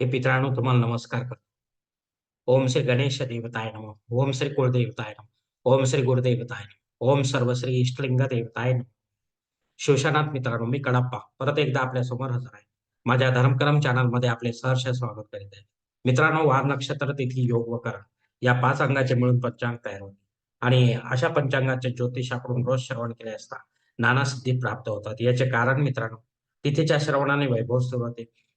हे पित्रांनो तुम्हाला नमस्कार करतो. ओम श्री गणेश देवताय नम. ओम श्री कुलदेवताय नम. ओम श्री गुरुदेवताय नम. ओम सर्वश्री इष्टलिंग देवताय नम. शिवशानाथ मित्रांनो मी कडप्पा. परत एकदा आपल्यासमोर हजर आहे. माझ्या धर्मकरम चॅनलमध्ये आपले सहर्ष स्वागत करीत आहे. मित्रांनो वार नक्षत्र तिथी योग व करण या पाच अंगाचे मिळून पंचांग तयार होते. आणि अशा पंचांगाचे ज्योतिषाकडून रोज श्रवण केले असता नाना सिद्धी प्राप्त होतात. याचे कारण मित्रांनो तिथेच्या श्रवणाने वैभव सुरू होते.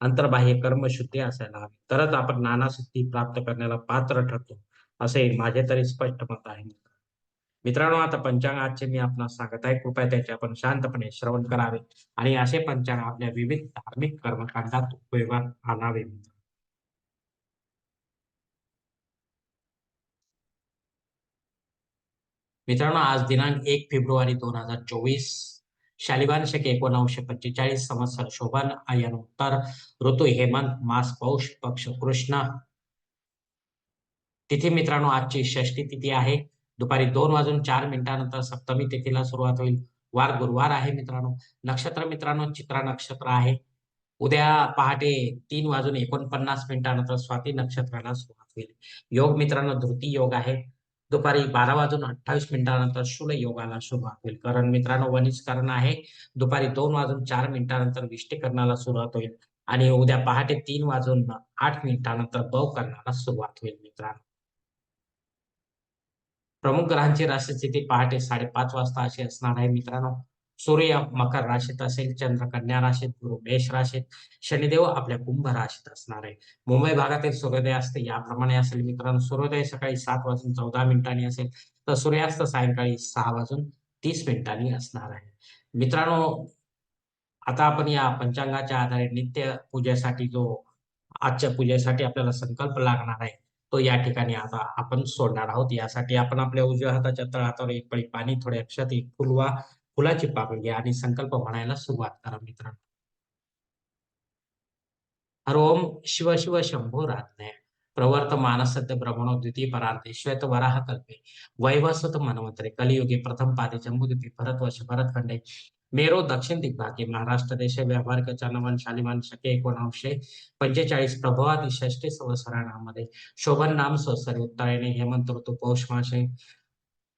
अंतर्बाह्य कर्मशुद्धी असायला हवी. तरच आपण नानासुद्धी प्राप्त करण्याला पात्र ठरतो असे माझे तरी स्पष्ट मत आहे. मित्रांनो आता पंचांग आजचे मी आपणास सांगत आहे. कृपया त्याचे आपण शांतपणे श्रवण करावे आणि असे पंचांग आपल्या विविध धार्मिक कर्मकांडात उपयोगात आणावे. मित्रांनो आज दिनांक एक फेब्रुवारी दोन हजार चोवीस शालिबान शके एकोणनऊशे पंचेचाळीस संवत्सर शोभन आयन उत्तर ऋतू हेमंत मास पौष पक्ष कृष्ण. तिथी मित्रांनो आजची षष्टी तिथी आहे. दुपारी दोन वाजून चार मिनिटानंतर सप्तमी तिथीला सुरुवात होईल. वार गुरुवार आहे मित्रांनो. नक्षत्र मित्रांनो चित्रा नक्षत्र आहे. उद्या पहाटे तीन वाजून एकोणपन्नास मिनिटानंतर स्वाती नक्षत्राला सुरुवात होईल. योग मित्रांनो धृती योग आहे. दुपारी बारा वाजून अठ्ठावीस मिनिटानंतर शुल योगाला सुरुवात होईल कारण मित्रांनो वनिष्करण आहे. दुपारी दोन वाजून चार मिनिटानंतर विष्टीकरणाला सुरुवात होईल. आणि उद्या पहाटे तीन वाजून आठ मिनिटानंतर बव करणाला सुरुवात होईल मित्रांनो. प्रमुख ग्रहांची राशीस्थिती पहाटे साडेपाच वाजता अशी असणार आहे मित्रांनो. सूर्य मकर राशीत असेल चंद्र कन्या राशीत गुरु मेष राशीत शनिदेव आपल्या कुंभ राशीत असणार आहे. मुंबई भागातील सूर्योदय असते याप्रमाणे असेल मित्रांनो सूर्योदय सकाळी सात वाजून चौदा मिनिटांनी असेल तर सूर्यास्त सायंकाळी सहा वाजून तीस मिनिटांनी असणार आहे. मित्रांनो आता आपण या पंचांगाच्या आधारे नित्य पूजेसाठी जो आजच्या पूजेसाठी आपल्याला संकल्प लागणार आहे तो या ठिकाणी आता आपण सोडणार आहोत. यासाठी आपण आपल्या उजव्या हाताच्या तळहातावर एक पळी पाणी थोडे अक्षात एक फुलवा फुलाची पाकळी घ्या आणि संकल्प म्हणायला सुरुवात करा मित्रांनो. हर ओम शिव शिव शंभो रात्ने प्रवर्त मानसत्य ब्रह्मणो द्वितीय परार्थे श्वेत वराह कल्पे. वैवस्वत मनवंतरे कलियुगे प्रथम पादे जम्बूद्वीपी भरतवर्ष भरतखंडे मेरो दक्षिण दिग्भागे महाराष्ट्र देश व्यावहारिक चंदवन शालिमान शके एकोणीसशे पंचेचाळीस प्रभवाती षष्टी संवत्सरामध्ये शोभन नाम संवत्सरी उत्तरायणे हेमंत ऋतू पौष मासे.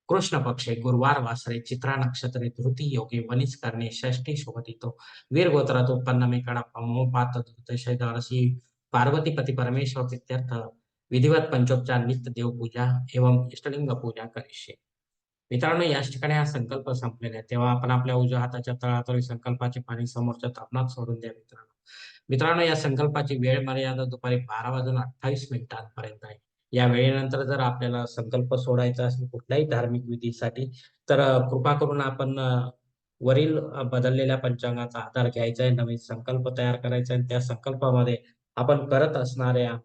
कृष्ण पक्षे गुरुवार वासरे चित्रा नक्षत्रे धृती योगे वनिज करणे षष्टी शोभतितो वीर गोत्रात उत्पन्न मे कडा पात धृतशैदारसी पार्वतीपती परमेश्वर प्रित्यर्थ विधिवत पंचोपचार नित्य देवपूजा एवं इष्टलिंग पूजा करिष्ये. मित्रांनो याच ठिकाणी हा संकल्प संपलेला आहे. तेव्हा आपण आपल्या उजव्या हाताच्या तळातळी संकल्पाचे पाणी समोरच्या तापनात सोडून द्या मित्रांनो. मित्रांनो या संकल्पाची वेळ मर्यादा दुपारी बारा वाजून अठ्ठावीस मिनिटांपर्यंत आहे. या वेळेनंतर जर आपल्याला संकल्प सोडायचा असेल कुठल्याही धार्मिक विधीसाठी तर कृपा करून आपण वरील बदललेल्या पंचांगाचा आधार घ्यायचा आहे नवीन संकल्प तयार करायचा आहे त्या संकल्पामध्ये आपण करत असणाऱ्या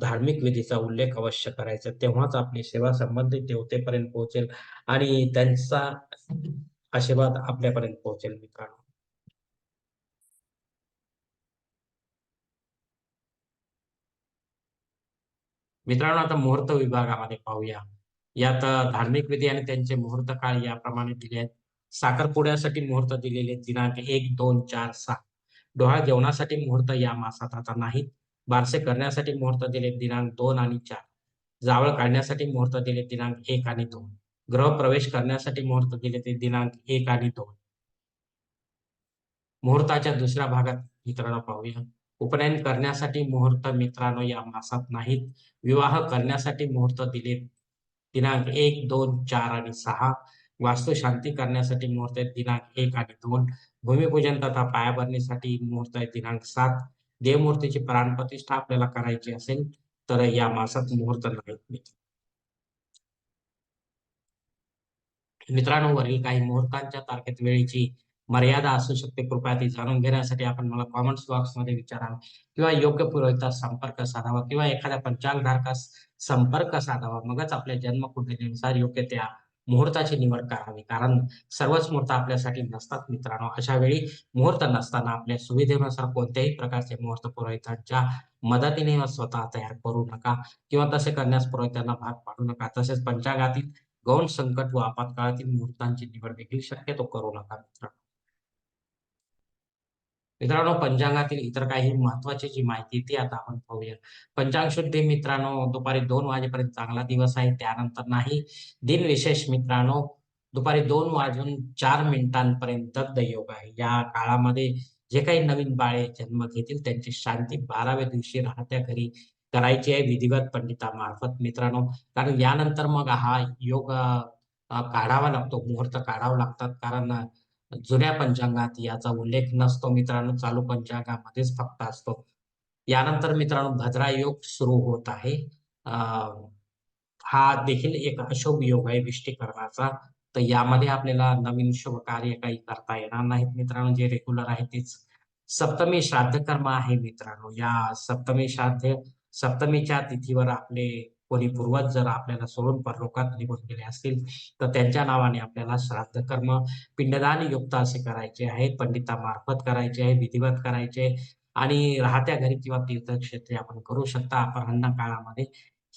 धार्मिक विधीचा उल्लेख अवश्य करायचा तेव्हाच आपली सेवा संबंधित देवतेपर्यंत पोहोचेल आणि त्यांचा आशीर्वाद आपल्यापर्यंत पोहोचेल मित्रांनो. मित्रांनो आता मुहूर्त विभागामध्ये पाहूया. यात धार्मिक विधी आणि त्यांचे मुहूर्त काळ याप्रमाणे दिले आहेत. साखरपुड्यासाठी मुहूर्त दिलेले दिनांक एक दोन चार सहा. डोळा जेवणासाठी मुहूर्त या मासात आता नाहीत. बारसे करण्यासाठी मुहूर्त दिले दिनांक दोन आणि चार. जावळ काढण्यासाठी मुहूर्त दिले दिनांक एक आणि दोन. ग्रह प्रवेश करण्यासाठी मुहूर्त दिले ते दिनांक एक आणि दोन. मुहूर्ताच्या दुसऱ्या भागात मित्रांनो पाहूया. उपनयन करण्यासाठी मुहूर्त मित्रांनो या मासात नाहीत. विवाह करण्यासाठी मुहूर्त दिले. दिनांक एक दोन चार आणि सहा. वास्तू शांती करण्यासाठी मुहूर्त दिनांक एक आणि दोन. भूमिपूजन तथा पायाभरणीसाठी मुहूर्त आहे दिनांक सात. देवमूर्तीची प्राणप्रतिष्ठा आपल्याला करायची असेल तर या मासात मुहूर्त नाहीत मित्रांनो वरील काही मुहूर्तांच्या तारखेत वेळेची मर्यादा असू शकते. कृपया ती जाणून घेण्यासाठी आपण मला कॉमेंट्स बॉक्समध्ये विचारावं किंवा योग्य पुरोहितास संपर्क साधावा किंवा एखाद्या पंचांगधारकास संपर्क साधावा. मगच आपल्या जन्मकुंडलीनुसार योग्य त्या मुहूर्ताची निवड करावी. कारण सर्वच मुहूर्त आपल्यासाठी नसतात मित्रांनो. अशा वेळी मुहूर्त नसताना आपल्या सुविधेनुसार कोणत्याही प्रकारचे मुहूर्त पुरोहितांच्या मदतीने स्वतः तयार करू नका. किंवा तसे करण्यास पुरोहितांना भाग पाडू नका. तसेच पंचांगातील गौण संकट व आपत्काळातील मुहूर्तांची निवड देखील शक्यतो करू नका मित्रांनो. मित्रांनो पंचांगातील इतर काही महत्वाची जी माहिती ती आता आपण पाहूया. पंचांग शुद्धी मित्रांनो दुपारी दोन वाजेपर्यंत चांगला दिवस आहे. त्यानंतर नाही दिन विशेष मित्रांनो दुपारी दोन वाजून चार मिनिटांपर्यंत दत्त योग आहे. या काळामध्ये जे काही नवीन बाळे जन्म घेतील त्यांची शांती बाराव्या दिवशी राहत्या घरी करायची आहे विधिवत पंडितामार्फत मित्रांनो. कारण यानंतर मग हा योग काढावा लागतो मुहूर्त काढावा लागतात. कारण जुन्या पंचांगात याचा उल्लेख नसतो मित्रांनो चालू पंचांगामध्येच फक्त असतो. यानंतर मित्रांनो भद्रा योग सुरू होत आहे. अं, हा देखील एक अशुभ योग आहे विष्टीकरणाचा. तर यामध्ये आपल्याला नवीन शुभ कार्य काही करता येणार नाहीत मित्रांनो जे रेग्युलर आहे तेच. सप्तमी श्राद्ध कर्म आहे मित्रांनो. या सप्तमी श्राद्ध सप्तमीच्या तिथीवर आपले कोणी पूर्वज जर आपल्याला सोडून परलोकात निघून गेले असतील तर त्यांच्या नावाने आपल्याला श्राद्ध कर्म पिंडदान युक्त असे करायचे आहे पंडितामार्फत करायचे आहे विधिवत करायचे आणि राहत्या घरी किंवा तीर्थक्षेत्री आपण करू शकता. अपराह्न काळामध्ये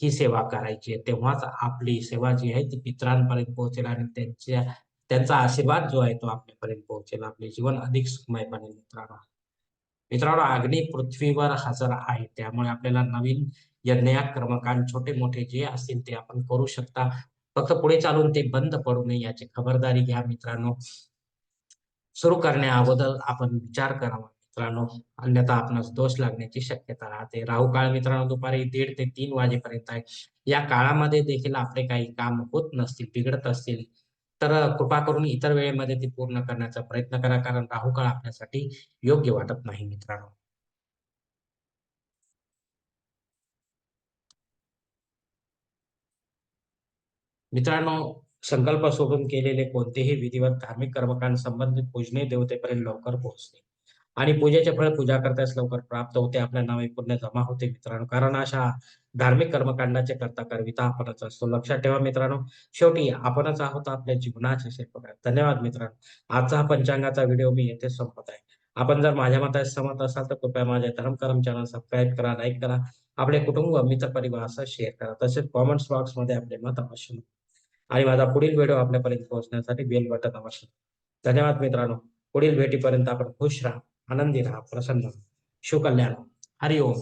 ही सेवा करायची आहे. तेव्हाच आपली सेवा जी आहे ती पित्रांपर्यंत पोहोचेल आणि त्यांच्या त्यांचा आशीर्वाद जो आहे तो आपल्यापर्यंत पोहोचेल. आपले जीवन अधिक सुखमय बनेल मित्रांनो. मित्रांनो अग्नी पृथ्वीवर हजर आहे. त्यामुळे आपल्याला नवीन यज्ञ कर्मकांड छोटे मोठे जे असतील ते आपण करू शकता. फक्त पुढे चालून ते बंद पडू नये याची खबरदारी घ्या मित्रांनो. सुरू करण्या अगोदर आपण विचार करावा मित्रांनो. अन्यथा आपणास दोष लागण्याची शक्यता राहते. राहू काळ मित्रांनो दुपारी दीड ते तीन वाजेपर्यंत आहे. या काळामध्ये देखील आपले काही काम होत नसतील बिघडत असतील. तर कृपा करून इतर वेळेमध्ये ती पूर्ण करण्याचा प्रयत्न करा कारण राहू काळ आपल्यासाठी योग्य वाटत नाही मित्रांनो. मित्रांनो संकल्प सोडून केलेले कोणतेही विधिवत धार्मिक कर्मकांड संबंधित पूजने देवतेपर्यंत लवकर पोहोचते. आणि पूजेचे फळ पूजा करताच लवकर प्राप्त होते आपल्या नावे पुण्य जमा होते मित्रांनो. कारण अशा धार्मिक कर्मकांडाचे करता करविता आपणच असतो. लक्षात ठेवा मित्रांनो शेवटी आपणच आहोत आपल्या जीवनाचे शिल्पकार धन्यवाद मित्रांनो. आजचा हा पंचांगाचा व्हिडिओ मी येथे संपत आहे. आपण जर माझ्या मतास सहमत असाल तर कृपया माझ्या धर्मकर्म चॅनल सबस्क्राईब करा लाईक करा आपले कुटुंब मित्र परिवारासह शेअर करा. तसेच कॉमेंट्स बॉक्समध्ये आपले मत अवश्य आणि माझा पुढील व्हिडिओ आपल्यापर्यंत पोहोचण्यासाठी बेल बटन अवश्य धन्यवाद मित्रांनो. पुढील भेटीपर्यंत आपण खुश राहा. आनंदी राहा प्रसन्न राहा. शिवकल्याण हरिओम.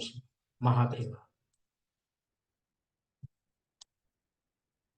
महादेव.